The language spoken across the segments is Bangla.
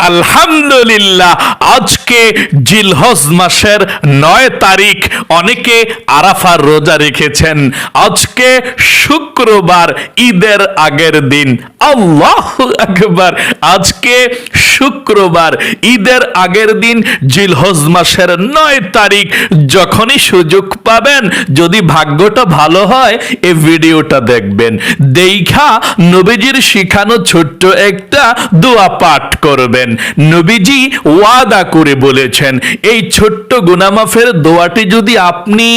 আলহামদুলিল্লাহ, আজকে জিলহজ মাসের নয় তারিখ, অনেকে আরাফার রোজা রেখেছেন। আজকে শুক্রবার, ঈদের আগের দিন। আল্লাহ আকবার! আজকে শুক্রবার, ঈদের আগের দিন, জিলহজ মাসের নয় তারিখ। যখনই সুযোগ পাবেন, যদি ভাগ্যটা ভালো হয়, এই ভিডিওটা দেখবেন। দেইখা নবীজির শিখানো ছোট্ট একটা দোয়া পাঠ করবেন। নবীজি ওয়াদা করে বলেছেন, এই ছোট্ট গুনামাফের দোয়াটি যদি আপনি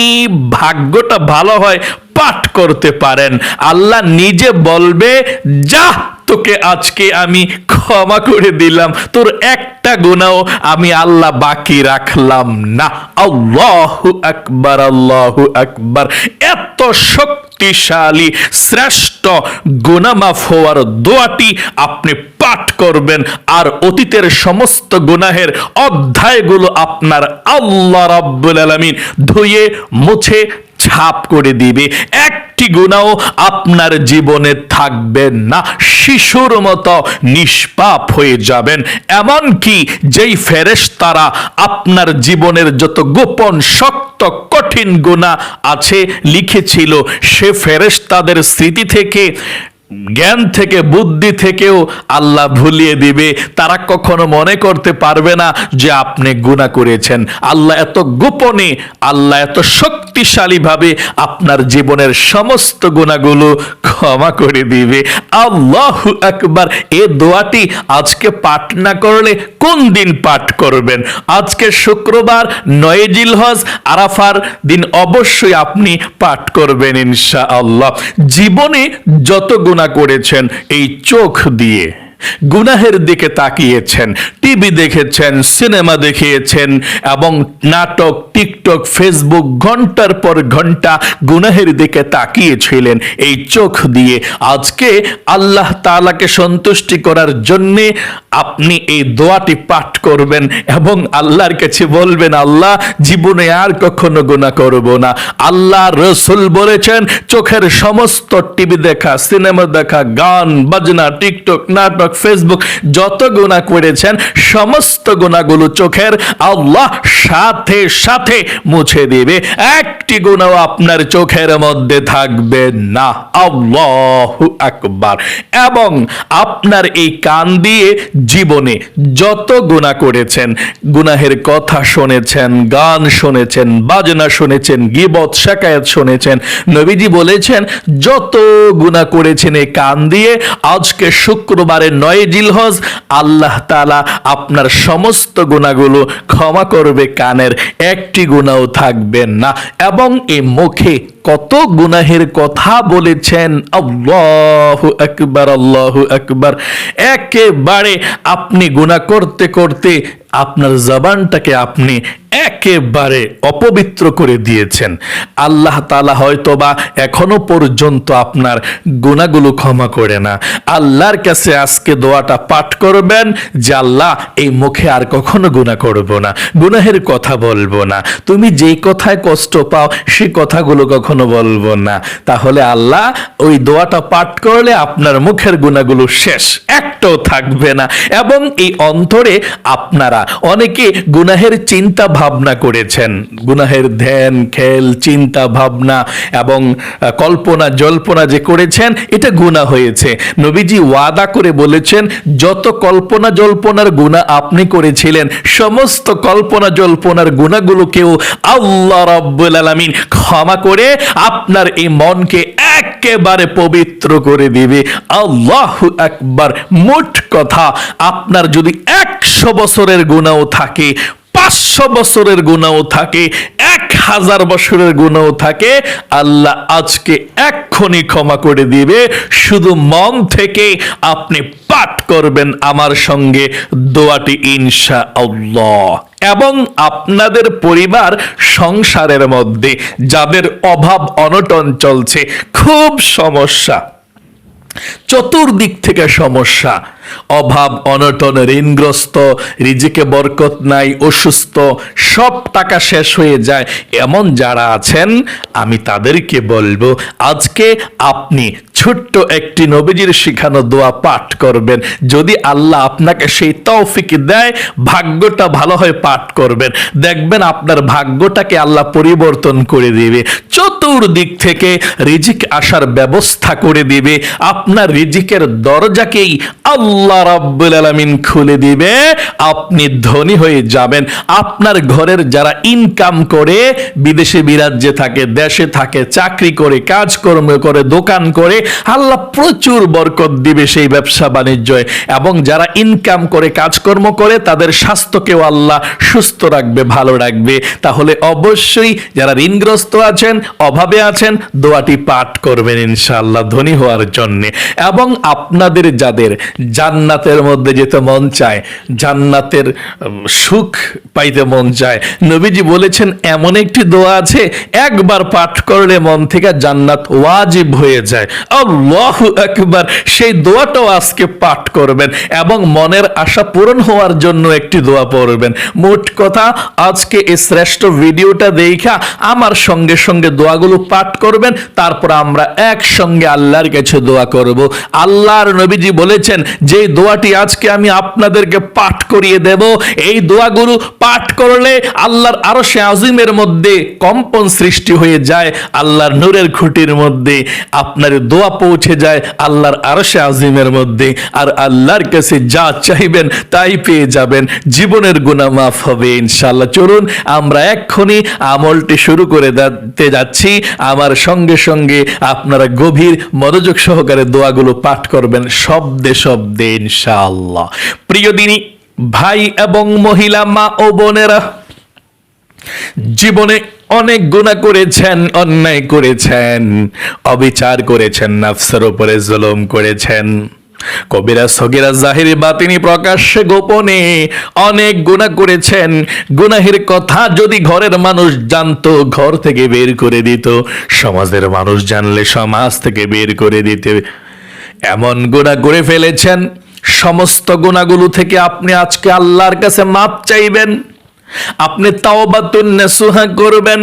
ভাগ্যটা ভালো হয়, পাঠ করতে পারেন। আল্লাহ নিজে বলবে যা তোকে আজকে আমি ক্ষমা করে দিলাম। তোর একটা গুণাও আমি আল্লাহ বাকি রাখলাম না। আল্লাহু আকবার আল্লাহু আকবার। এত শক্তিশালী, শ্রেষ্ঠ গুনামাফ হওয়ার দোয়াটি আপনি পাঠ করবেন আর অতীতের সমস্ত গুনাহের অধ্যায়গুলো আপনার আল্লাহ রাব্বুল আলামিন ধুয়ে, মুছে ছাপ করে দিবে, একটি গুণাও আপনার জীবনে থাকবে না। শিশুর মতো নিষ্পাপ হয়ে যাবেন। এমন কি যেই ফেরেশ তারা আপনার জীবনের যত গোপন, শক্ত, কঠিন গুণা আছে লিখেছিল, সে ফেরেশ তাদের স্মৃতি থেকে জ্ঞান থেকে, বুদ্ধি থেকেও আল্লাহ ভুলিয়ে দিবে। তারা কখনো মনে করতে পারবে না যে আপনি গুণা করেছেন। আল্লাহ এত গোপনে, আল্লাহ এত শক্তিশালীভাবে আপনার জীবনের সমস্ত গুণাগুলো ক্ষমা করে দিবে। আল্লাহ আকবার, এ দোয়াটি আজকে পাঠ না করলে কোন দিন পাঠ করবেন? আজকে শুক্রবার, নয় জিলহজ, আরাফার দিন অবশ্যই আপনি পাঠ করবেন ইনশা আল্লাহ জীবনে যত গুণা করেছেন এই চোখ দিয়ে। গুনাহের দিকে তাকিয়েছেন, টিভি দেখেছেন, সিনেমা দেখিয়েছেন এবং নাটক, টিকটক, ফেসবুক ঘণ্টার পর ঘণ্টা গুনাহের দিকে তাকিয়েছিলেন। এই চোখ দিয়ে আজকে আল্লাহ তাআলাকে সন্তুষ্টি করার জন্যে আপনি এই দোয়াটি পাঠ করবেন এবং আল্লাহর কাছে বলবেন, আল্লাহ, জীবনে আর কখনো গুণা করব না। আল্লাহ রসুল বলেছেন, চোখের সমস্ত টিভি দেখা, সিনেমা দেখা, গান, বাজনা, টিকটক, নাটক ফেসবুক যত গুণা করেছেন, সমস্ত গুণাগুলো চোখের আল্লাহ সাথে সাথে মুছে দিবে। একটি গুণাও আপনার চোখের মধ্যে থাকবে না। আল্লাহ আকবার। এবং আপনার এই কান দিয়ে জীবনে যত গুণা করেছেন, গুনাহের কথা শুনেছেন, গান শুনেছেন, বাজনা শুনেছেন, গিবত, শাকায়াত শুনেছেন, নবীজি বলেছেন, যত গুণা করেছেন এই কান দিয়ে, আজকে শুক্রবারে নয় জিলহজ, আল্লাহ তালা আপনার সমস্ত গুণাগুলো ক্ষমা করবে কানের একটি গুণাও থাকবে না। এবং এ মুখে কত গুনাহের কথা বলেছেন, আল্লাহু আকবার আল্লাহু আকবার। একেবারে আপনি গুণা করতে করতে আপনার জবানটাকে আপনি একেবারে অপবিত্র করে দিয়েছেন। আল্লাহ তালা হয়তোবা এখনও পর্যন্ত আপনার গুণাগুলো ক্ষমা করে না। আল্লাহর কাছে আজকে দোয়াটা পাঠ করবেন যে, আল্লাহ, এই মুখে আর কখনো গুণা করব না, গুনাহের কথা বলব না। তুমি যেই কথায় কষ্ট পাও সেই কথাগুলো কখনো বলব না। তাহলে আল্লাহ ওই দোয়াটা পাঠ করলে আপনার মুখের গুণাগুলো শেষ, একটাও থাকবে না। এবং এই অন্তরে আপনারা অনেকে গুনাহের চিন্তা ভাবনা করেছেন। গুনাহের ধ্যান, খেল, চিন্তা ভাবনা এবং কল্পনা, জল্পনা যে করেছেন, এটা গুনাহ হয়েছে। নবীজি ওয়াদা করে বলেছেন, যত কল্পনা জল্পনার গুনাহ আপনি করেছিলেন, সমস্ত কল্পনা জল্পনার গুণাগুলোকেও আল্লাহ রাব্বুল আলামিন ক্ষমা করে আপনার এই মনকে একেবারে পবিত্র করে দিবে। আল্লাহ একবার মোট কথা, আপনার যদি একশো বছরের গুণাও থাকে, পাঁচশো বছরের গুণাও থাকে, এক হাজার বছরের গুণাও থাকে। আল্লাহ আজকে এক্ষুনি ক্ষমা করে দিবে। শুধু মন থেকে আপনি পাঠ করবেন আমার সঙ্গে দোয়াটি ইনশা আল্লাহ এবং আপনাদের পরিবার সংসারের মধ্যে যাদের অভাব অনটন চলছে, খুব সমস্যা। চতুর্দিক থেকে সমস্যা। অভাব, অনটন, ঋণগ্রস্ত, রিজিকে বরকত নাই, অসুস্থ, সব টাকা শেষ হয়ে যায়। এমন যারা আছেন, আমি তাদেরকে বলব, আজকে আপনি ছোট্ট একটি নবীজির শিখানো দোয়া পাঠ করবেন। যদি আল্লাহ আপনাকে সেই তৌফিক দেয়, ভাগ্যটা ভালো হয় পাঠ করবেন। দেখবেন আপনার ভাগ্যটাকে আল্লাহ পরিবর্তন করে দিবে। চতুর্দিক থেকে রিজিক আসার ব্যবস্থা করে দিবে। আপনার রিজিকের দরজাকেই আল্লাহ রাব্বুল আলামিন খুলে দিবে, আপনি ধনী হয়ে যাবেন। আপনার ঘরের যারা ইনকাম করে, বিদেশে বিরাজ্যে থাকে, দেশে থাকে, চাকরি করে, কাজকর্ম করে, দোকান করে, আল্লাহ প্রচুর বরকত দিবে সেই ব্যবসা বাণিজ্যে এবং যারা ইনকাম করে, কাজকর্ম করে, তাদের স্বাস্থ্যকেও আল্লাহ সুস্থ রাখবে, ভালো রাখবে। তাহলে অবশ্যই যারা ঋণগ্রস্ত আছেন, অভাবে আছেন, দোয়াটি পাঠ করবেন ইনশাআল্লাহ ধনী হওয়ার জন্যে। এবং আপনাদের যাদের জান্নাতের মধ্যে যেতে মন চায়, জান্নাতের সুখ পাইতে মন চায়। নবীজি বলেছেন, এমন একটি দোয়া আছে, একবার পাঠ করলে মন থেকে জান্নাত ওয়াজিব হয়ে যায়। আল্লাহ একবার সেই দোয়াটাও আজকে পাঠ করবেন এবং মনের আশা পূরণ হওয়ার জন্য একটি দোয়া পড়বেন। মোট কথা, আজকে এই শ্রেষ্ঠ ভিডিওটা দেখা, আমার সঙ্গে সঙ্গে দোয়াগুলো পাঠ করবেন, তারপর আমরা একসঙ্গে আল্লাহর কাছে দোয়া করব। আল্লাহর নবীজি বলেছেন যে দোয়াটি আজকে আমি আপনাদেরকে পাঠ করিয়ে দেব, এই দোয়াগুলো পাঠ করলে আল্লাহর আরও সে আজিমের মধ্যে কম্পন সৃষ্টি হয়ে যায়, আল্লাহর নূরের খুঁটির মধ্যে আপনার দোয়া পৌঁছে যায়, আল্লাহর আরও সে আজিমের মধ্যে। আর আল্লাহর কাছে যা চাইবেন তাই পেয়ে যাবেন, জীবনের গুণা মাফ হবে ইনশাল্লাহ চলুন, আমরা এক্ষুনি আমলটি শুরু করে দিতে যাচ্ছি। আমার সঙ্গে সঙ্গে আপনারা গভীর মনোযোগ সহকারে দোয়াগুলো পাঠ করবেন, শব্দে শব্দে। ইনশাআল্লাহ। প্রিয় দিনী, ভাই এবং মহিলা, মা ও বোনেরা, জীবনে অনেক গুণা করেছেন, অন্যায় করেছেন, অবিচার করেছেন, নাফসের উপরে জুলুম করেছেন। কবিরা, সগিরা, জাহিরি, বাতিনি প্রকাশ্যে, গোপনে অনেক গুণা করেছেন। গুনাহের কথা যদি ঘরের মানুষ জানতো, ঘর থেকে বের করে দিত, সমাজের মানুষ জানলে, সমাজ থেকে বের করে দিতে এমন গুণা করে ফেলেছেন, সমস্ত গুণাগুলো থেকে আপনি আজকে আল্লাহর কাছে মাপ চাইবেন, আপনি তাওবাতুন নেসুহা করবেন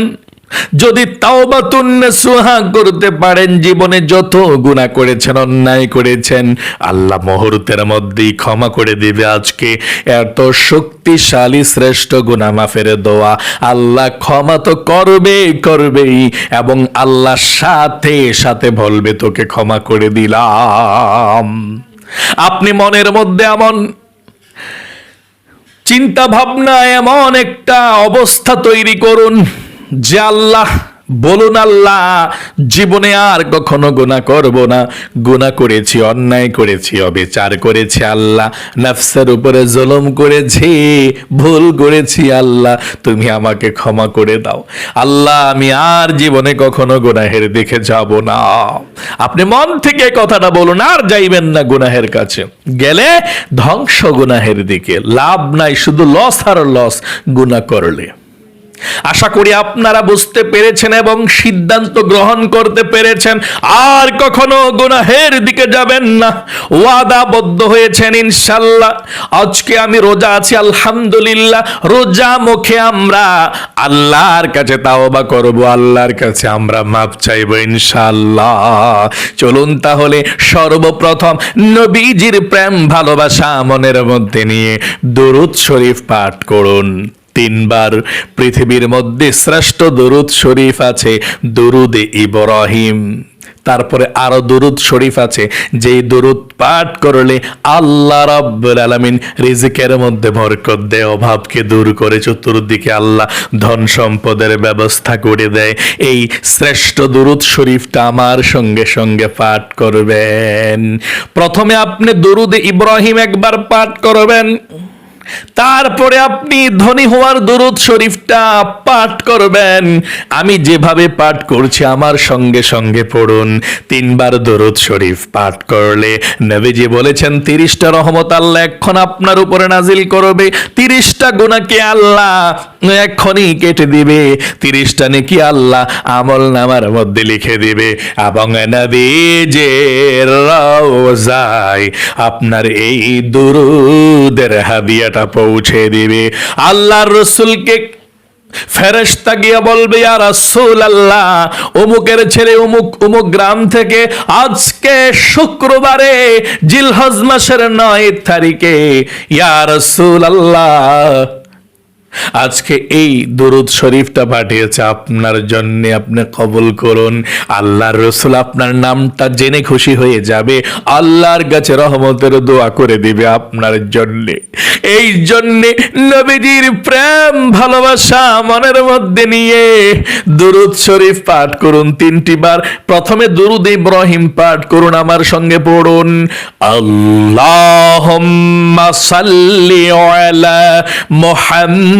যদি নেসুহা করতে পারেন, জীবনে যত গুনাহ করেছেন, অন্যায় করেছেন, আল্লাহ মুহূর্তের মধ্যেই ক্ষমা করে দিবে আজকে। এত শক্তিশালী শ্রেষ্ঠ গুনাহ মাফের দোয়া। আল্লাহ ক্ষমা তো করবে করবেই, এবং আল্লাহ সাথে সাথে বলবে, তোকে ক্ষমা করে দিলাম। আপনি মনের মধ্যে এমন চিন্তা ভাবনা এমন একটা অবস্থা তৈরি করুন। যে আল্লাহ বলুন আল্লাহ, জীবনে আর কখনো গুণা করব না। গুণা করেছি, অন্যায় করেছি, অবিচার করেছি আল্লাহ। নফসের উপরে জুলুম করেছি, ভুল করেছি আল্লাহ। তুমি আমাকে ক্ষমা করে দাও। আল্লাহ, আমি আর জীবনে কখনো গুনাহের দিকে যাব না। আপনি মন থেকে কথাটা বলুন, আর যাইবেন না গুনাহের কাছে। গেলে ধ্বংস গুনাহের দিকে। লাভ নাই, শুধু লস আর লস গুনাহ করলে। আশা করি আপনারা বুঝতে পেরেছেন এবং সিদ্ধান্ত গ্রহণ করতে পেরেছেন। আর কখনো গুনাহের দিকে যাবেন না। ওয়াদাবদ্ধ হয়েছেন ইনশাল্লাহ আজকে আমি রোজা আছি, আলহামদুলিল্লাহ। রোজা মুখে আমরা আল্লাহর কাছে তাওবা করব, আল্লাহর কাছে আমরা মাপ চাইব ইনশাল্লাহ চলুন তাহলে সর্বপ্রথম নবীজির প্রেম ভালোবাসা মনের মধ্যে নিয়ে দরুদ শরীফ পাঠ করুন। তিনবার। পৃথিবীর মধ্যে শ্রেষ্ঠ দরুদ শরীফ আছে দরুদে ইব্রাহিম। তারপরে আরও দরুদ শরীফ আছে যে দরুদ পাঠ করলে আল্লাহ রাব্বুল আলামিন রিজিকের মধ্যে বরকত দেয়, অভাবকে দূর করে চতুর্দিকে আল্লাহ ধন সম্পদের ব্যবস্থা করে দেয়। এই শ্রেষ্ঠ দরুদ শরীফটা আমার সঙ্গে সঙ্গে পাঠ করবেন। প্রথমে আপনি দরুদে ইব্রাহিম একবার পাঠ করবেন। তারপরে আপনি ধনী হওয়ার দরুদ শরীফটা পাঠ করবেন। আমি যেভাবে পাঠ করছি, আমার সঙ্গে সঙ্গে পড়ুন। তিনবার দরুদ শরীফ পাঠ করলে নবীজি বলেছেন, তিরিশটা রহমত আল্লাহ এখন আপনার উপরে নাজিল করবে। তিরিশটা গুণাকে আল্লাহ এক্ষণই কেটে দিবে। তিরিশটা নাকি আল্লাহ আমল নামার মধ্যে লিখে দিবে। এবং নবীজের রওজায় আপনার এই দুরুদের হাদিয়াটা পৌঁছে দিবে। আল্লাহর রসুলকে ফেরেশতা গিয়া বলবে আর রাসূল আল্লাহ অমুকের ছেলে অমুক অমুক গ্রাম থেকে আজকে শুক্রবারে জিলহজ মাসের নয় তারিখে, ইয়া রাসূল আল্লাহ আজকে এই দরুদ শরীফটা পাঠিয়েছে। আপনার জন্য আপনি কবুল করুন। আল্লাহর রসুল আপনার নামটা জেনে খুশি হয়ে যাবে। আল্লাহর কাছে রহমতের দোয়া করে দিবে আপনার জন্য। এই জন্য নবীজির প্রেম, ভালোবাসা মনের মধ্যে নিয়ে দরুদ শরীফ পাঠ করুন তিনটি বার। প্রথমে দরুদ ইব্রাহিম পাঠ করুন আমার সঙ্গে পড়ুন। আল্লাহুম্মা সাল্লি আলা মুহাম্মাদ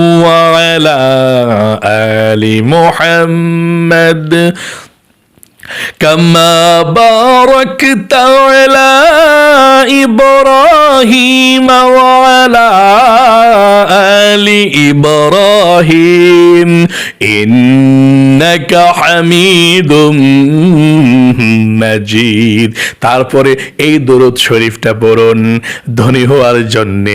وعلى آل محمد كما باركت على إبراهيم وعلى آل إبراهيم إنك حميد মাজিদ তারপরে এই দরুদ শরীফটা পড়ুন ধনী হওয়ার জন্যে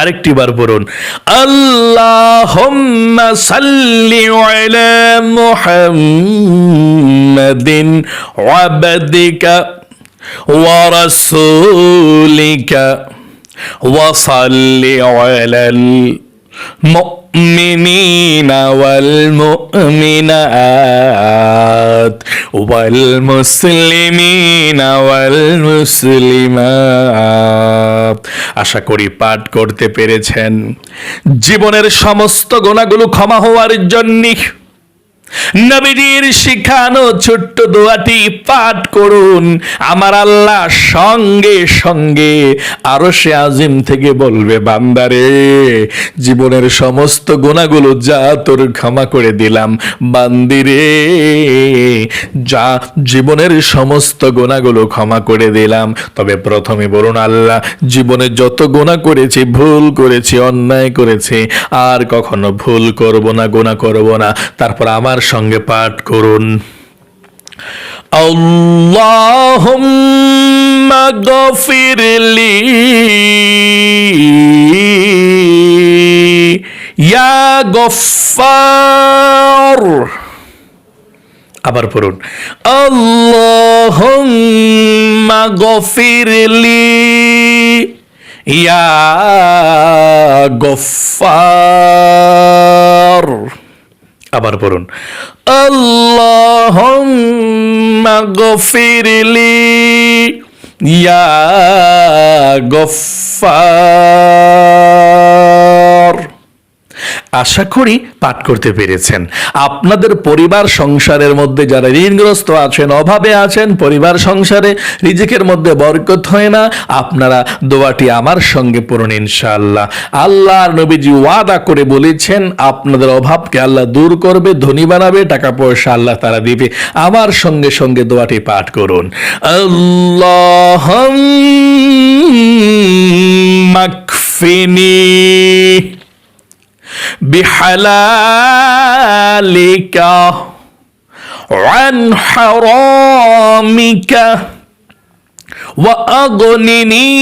আরেকটি বার পড়ুন। আল্লাহুম্মা সাল্লি আলা মুহাম্মাদিন ওয়াবদিকা ওয়া রাসূলিকা المؤمنين والمؤمنات والمسلمين والمسلمات আশা করি পাঠ করতে পেরেছেন জীবনের সমস্ত গোনাগুলো ক্ষমা হওয়ার জন্য নবীজির শিখানো ছোট্ট দোয়াটি পাঠ করুন। আমার আল্লাহ সঙ্গে সঙ্গে আরও সে আজিম থেকে বলবে, বান্দারে, জীবনের সমস্ত গুণাগুলো যা তোর ক্ষমা করে দিলাম, বান্দিরে, যা জীবনের সমস্ত গুণাগুলো ক্ষমা করে দিলাম। তবে প্রথমে বলুন, আল্লাহ, জীবনে যত গুণা করেছি, ভুল করেছি, অন্যায় করেছি, আর কখনো ভুল করব না, গুণা করব না। তারপর আমার আমার সঙ্গে পাঠ করুন। আল্লাহুম্মা গফিরলি ইয়া গফফার। আবার পড়ুন। আল্লাহুম্মা গফিরলি ইয়া গফফার। আবার পড়ুন। আল্লাহ গফিরলি ইয়া গফার আশা করি পাঠ করতে পেরেছেন আপনাদের পরিবার সংসারের মধ্যে যারা ঋণগ্রস্ত আছেন অভাবে আছেন পরিবার সংসারে রিজিকের মধ্যে বরকত হয় না আপনারা দোয়াটি আমার সঙ্গে পড়ুন ইনশাআল্লাহ আল্লাহর নবীজি ওয়াদা করে বলেছেন আপনাদের অভাবকে আল্লাহ দূর করবে ধনী বানাবে টাকা পয়সা আল্লাহ তারা দিবে আমার সঙ্গে সঙ্গে দোয়াটি পাঠ করুন আল্লাহ واكفني بحلالك عن حرامك واغنني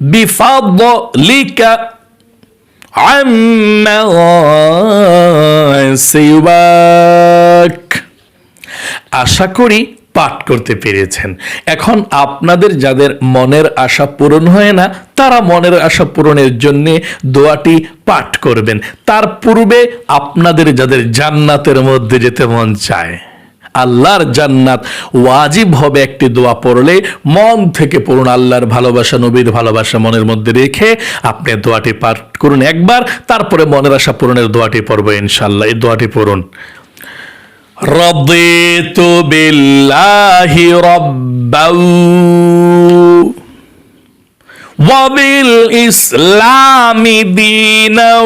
بفضلك عما سواك আশা করি পাঠ করতে পেরেছেন। এখন আপনাদের যাদের মনের আশা পূরণ হয় না, তারা মনের আশা পূরণের জন্য দোয়াটি পাঠ করবেন। তার পূর্বে আপনাদের যাদের জান্নাতের মধ্যে যেতে মন চায়, আল্লাহর জান্নাত ওয়াজিব হবে একটি দোয়া পড়লে, মন থেকে পড়ুন আল্লাহর ভালোবাসা, নবীর ভালোবাসা মনের মধ্যে রেখে আপনি দোয়াটি পাঠ করুন। একবার তারপরে মনের আশা পূরণের দোয়াটি পড়ব ইনশাল্লাহ এই দোয়াটি পড়ুন। رضيت بالله ربا وبالإسلام دينا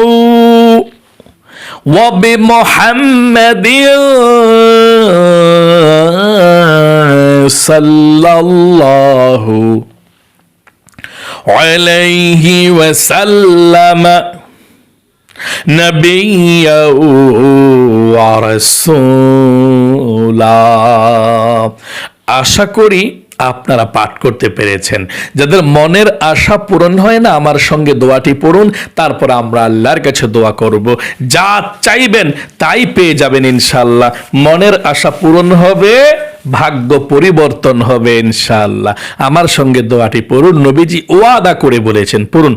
وبمحمد صلى الله عليه وسلم. نبيا ورسولا আশা করি আপনারা পাঠ করতে পেরেছেন যাদের মনের আশা পূরণ হয় না আমার সঙ্গে দোয়াটি পড়ুন তারপর আমরা আল্লাহর কাছে দোয়া করব যা চাইবেন তাই পেয়ে যাবেন ইনশাল্লাহ মনের আশা পূরণ হবে ভাগ্য পরিবর্তন হবে ইনশাআল্লাহ আমার সঙ্গে দোয়াটি পড়ুন নবীজি ওয়াদা করে বলেছেন পড়ুন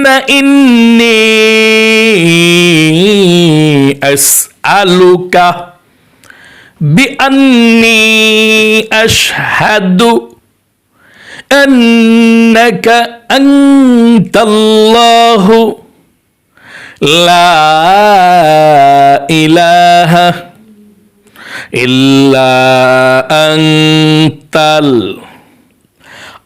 ثم إني أسألك بأني أشهد أنك أنت الله لا إله إلا أنت الله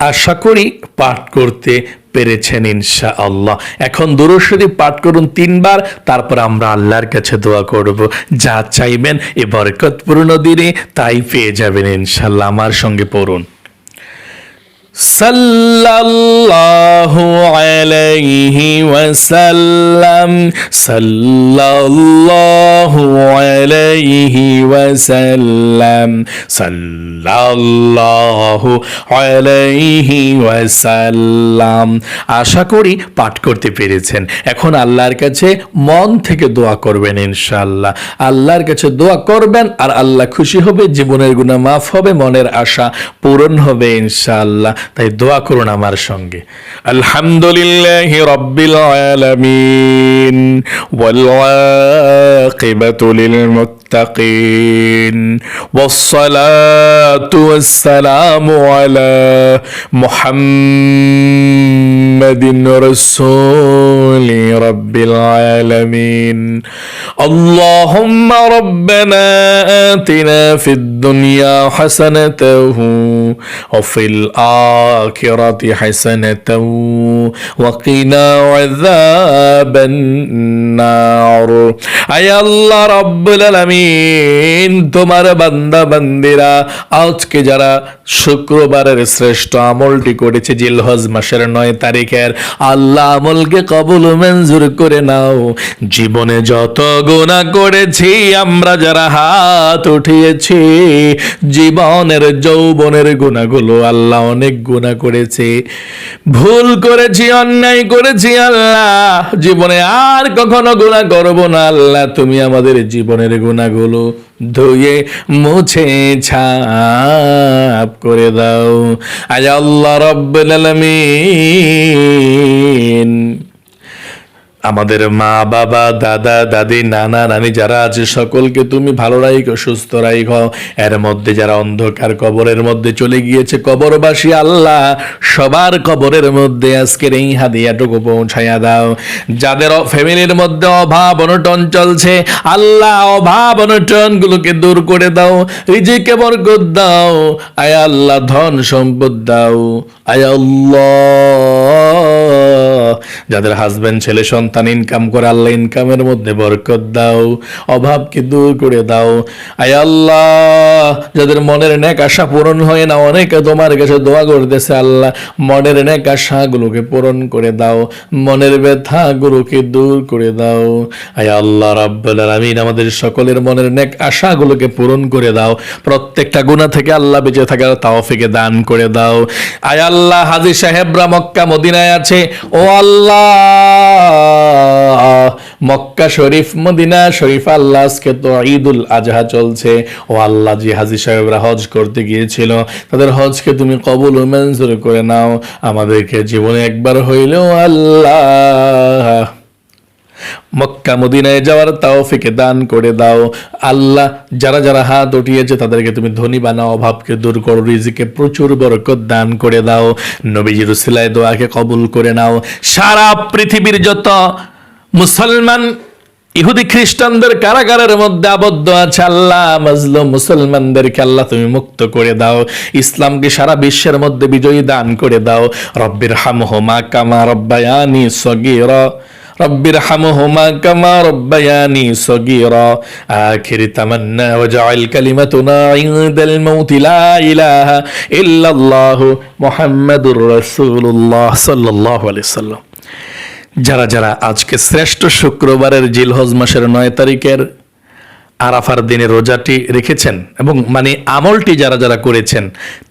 আশা করি পাঠ করতে পেরেছেন ইনশা আল্লাহ এখন দুরুশরী পাঠ করুন তিনবার, তারপর আমরা আল্লাহর কাছে দোয়া করব। যা চাইবেন এ বরকতপূর্ণ দিনে তাই পেয়ে যাবেন ইনশাল্লাহ আমার সঙ্গে পড়ুন। সাল্লাল্লাহু আলাইহি ওয়াসাল্লাম, সাল্লাল্লাহু আলাইহি ওয়াসাল্লাম, সাল্লাল্লাহু আলাইহি ওয়াসাল্লাম। আশা করি পাঠ করতে পেরেছেন। এখন আল্লাহর কাছে মন থেকে দোয়া করবেন ইনশাআল্লাহ। আল্লাহর কাছে দোয়া করবেন আর আল্লাহ খুশি হবে, জীবনের গুনাহ মাফ হবে, মনের আশা পূরণ হবে ইনশাআল্লাহ। তাই দোয়া করুন আমার সঙ্গে। আলহামদুলিল্লাহ রব্বিল আলামিন ওয়াল আকিবাতু লিল المتقين والصلاة والسلام على محمد رسول رب العالمين. اللهم ربنا آتنا في الدنيا حسنة وفي الآخرة حسنة وقنا عذاب النار. أي الله رب العالمين. তোমার বান্দা বান্দিরা, আজকে যারা শুক্রবারের শ্রেষ্ঠ আমলটি করেছে জিলহজ মাসের নয় তারিখের, আল্লাহ আমলকে কবুল মঞ্জুর করে নাও। জীবনে যত গুণা করেছি, আমরা যারা হাত উঠিয়েছি, জীবনের, যৌবনের গুণাগুলো আল্লাহ অনেক গুণা করেছে। ভুল করেছি, অন্যায় করেছি, আল্লাহ, জীবনে আর কখনো গুণা করব না, আল্লাহ, তুমি আমাদের জীবনের গুণাগুলো ধুয়ে মুছে ছাপ করে দাও। আজ আল্লাহ রব্বুল আলামিন আমাদের মা, বাবা, দাদা, দাদি, নানা, নানি যারা আছে, সকলকে তুমি ভালো রাখো সুস্থ রাখো এর মধ্যে যারা অন্ধকার কবরের মধ্যে চলে গিয়েছে, কবরবাসী আল্লাহ, সবার কবরের মধ্যে আজকের এই হাদিয়াটুকু পৌঁছাইয়া দাও। যাদের ফ্যামিলির মধ্যে অভাব, অনটন চলছে, আল্লাহ অভাব অনটন গুলোকে দূর করে দাও, রিজিকে বরকত দাও। আয় আল্লাহ, ধন সম্পদ দাও। আয় আল্লাহ। যাদের হাজবেন্ড ছেলে, সন্তান ইনকাম করে, আল্লাহ ইনকামের মধ্যে বরকত দাও, অভাবকে দূর করে দাও। আয় আল্লাহ, যাদের মনের নেক আশা পূরণ হয় না, অনেকে তোমার কাছে দোয়া করতেছে আল্লাহ, মনের নেক আশাগুলোকে পূরণ করে দাও, মনের ব্যথাগুলোকে দূর করে দাও। আয় আল্লাহ, রাব্বুল আলামিন আমাদের সকলের মনের নেক আশাগুলোকে পূরণ করে দাও। প্রত্যেকটা গুণা থেকে আল্লাহ বেঁচে থাকার তাওফিকে দান করে দাও। আয় আল্লাহ, হাজী সাহেবরা মক্কা, মদিনায় আছে। ও আল্লাহ মক্কা শরীফ, মদিনা শরীফ, আল্লাহ আজকে তো ঈদুল আজহা চলছে। ও আল্লাহ জি হাজি সাহেবরা হজ করতে গিয়েছিল, তাদের হজকে তুমি কবুল ও মঞ্জুর করে নাও। আমাদেরকে জীবনে একবার হইলেও আল্লাহ মক্কা মদিনায় যাওয়ার তাওফিকে দান করে দাও। আল্লাহ যারা যারা হাত উঠিয়েছে, তাদেরকে তুমি ধনী বানাও, অভাবকে দূর করো, রিজিকে প্রচুর বরকত দান করে দাও। নবীজির সিলাই দোয়াকে কবুল করে নাও। সারা পৃথিবীর যত মুসলমান, ইহুদি খ্রিস্টানদের কারাগারের মধ্যে আবদ্ধ আছে, আল্লাহ মাজলুম মুসলমানদেরকে আল্লাহ তুমি মুক্ত করে দাও। ইসলামকে সারা বিশ্বের মধ্যে বিজয়ী দান করে দাও। রব্বির হামহুমা কামা রব্বায়ানি সগীরা। রব্বির হামহুমা কামা রব্বায়ানি সগীরা। আখির তামান্না ওয়াজআল কালিমাতুনা ইনদাল মাউতি লা ইলাহা ইল্লাল্লাহু মুহাম্মাদুর রাসূলুল্লাহ সাল্লাল্লাহু আলাইহি সাল্লাম যারা যারা আজকে শ্রেষ্ঠ শুক্রবারের জিলহজ মাসের নয় তারিখের আরাফার দিনে রোজাটি রেখেছেন এবং মানে আমলটি যারা যারা করেছেন,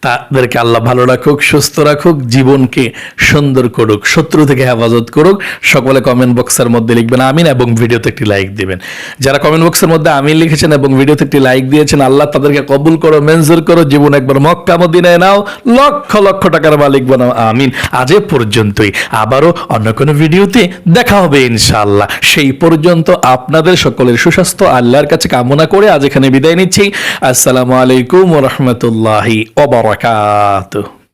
তাদেরকে আল্লাহ ভালো রাখুক, সুস্থ রাখুক, জীবনকে সুন্দর করুক, শত্রু থেকে হেফাজত করুক। সকলে কমেন্ট বক্সের মধ্যে লিখবেন আমিন এবং ভিডিওতে একটি লাইক দিবেন। যারা কমেন্ট বক্সের মধ্যে আমিন লিখেছেন এবং ভিডিওতে একটি লাইক দিয়েছেন, আল্লাহ তাদেরকে কবুল করো মেনজুর করো, জীবন একবার মক্কা, মদিনায় নাও, লক্ষ লক্ষ টাকার মালিক বানাও, আমিন। আজ পর্যন্তই। আবারও অন্য কোনো ভিডিওতে দেখা হবে ইনশাআল্লাহ। সেই পর্যন্ত আপনাদের সকলের সুস্বাস্থ্য, আল্লাহর কাছে কামনা করে আজ এখানে বিদায় নিচ্ছি। আসসালামু আলাইকুম রহমতুল্লাহি ওবরাকাতুহ